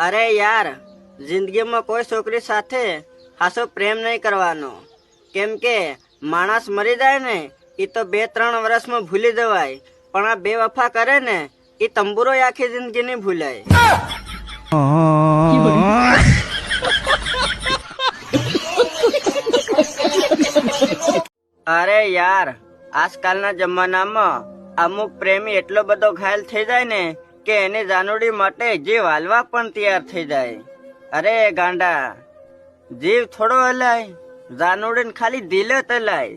અરે યાર જિંદગીમાં કોઈ છોકરી સાથે હાસો પ્રેમ નહીં કરવાનો. કેમ કે માણસ મરી જાય ને એ તો બે ત્રણ વર્ષમાં ભૂલી જવાય. પણ આ બે વફા કરે ને એ તંબુરો આખી જિંદગી નહીં ભૂલાય. અરે યાર આજકાલના જમાનામાં અમુક પ્રેમી એટલો બધો ઘાયલ થઈ જાય ને કે એની જાનુડી માટે જીવ હાલવા પણ તૈયાર થઈ જાય. અરે ગાંડા, જીવ થોડો હલાય, જાનુડીને ખાલી દિલ જ હલાય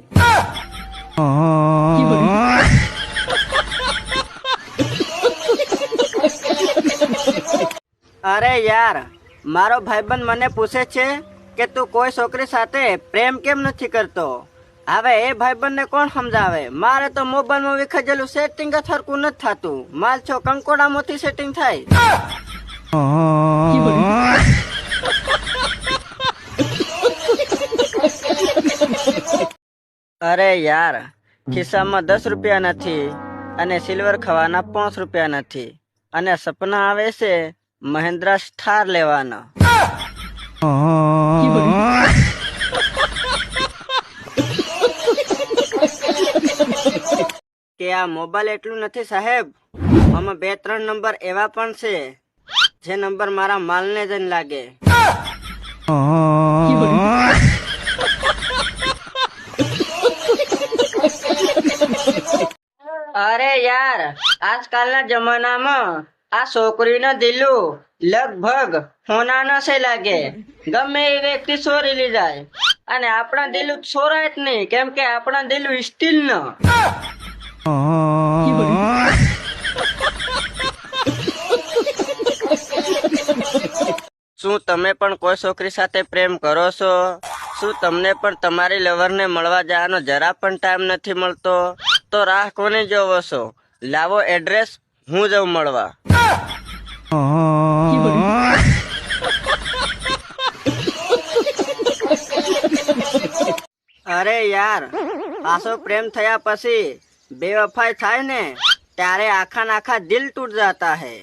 અરે યાર, મારો ભાઈબંધ મને પૂછે છે કે તું કોઈ છોકરી સાથે પ્રેમ કેમ નથી કરતો? હવે એ ભાઈબંધને કોણ સમજાવે? મારે તો મોબાઈલમાં વિખેજેલું સેટિંગ જ હરકું નથી થતું. માલ છો કંકોડામાંથી સેટિંગ થાય. અરે યાર, ખિસ્સામાં દસ રૂપિયા નથી અને સિલ્વર ખાવાના પાંચ રૂપિયા નથી. અને સપના આવે છે મહેન્દ્રા સ્ટાર લેવાના કે આ મોબાઈલ એટલું નથી, સાહેબ. આમાં બે, ત્રણ નંબર એવા પણ છે, જે નંબર મારા માલને જ ન લાગે. અરે યાર, આજકાલના જમાનામાં આ છોકરીના દિલું લગભગ હોનાના છે લાગે. ગમે એ વ્યક્તિ ચોરી જાય અને આપણા દિલું ચોરાય જ નહીં, કેમ કે આપણા દિલું સ્ટીલ નો. શું તમે પણ કોઈ છોકરી સાથે પ્રેમ કરો છો? શું તમને પણ તમારી લવરને મળવા જવાનો જરા પણ ટાઈમ નથી મળતો? તો રાહ કોને જોવો છો? લાવો એડ્રેસ હું જાઉં મળવા. અરે યાર આસો પ્રેમ થયા પછી બે વફાઈ થાય ને ત્યારે આખા નાખા દિલ તૂટ જતા હૈ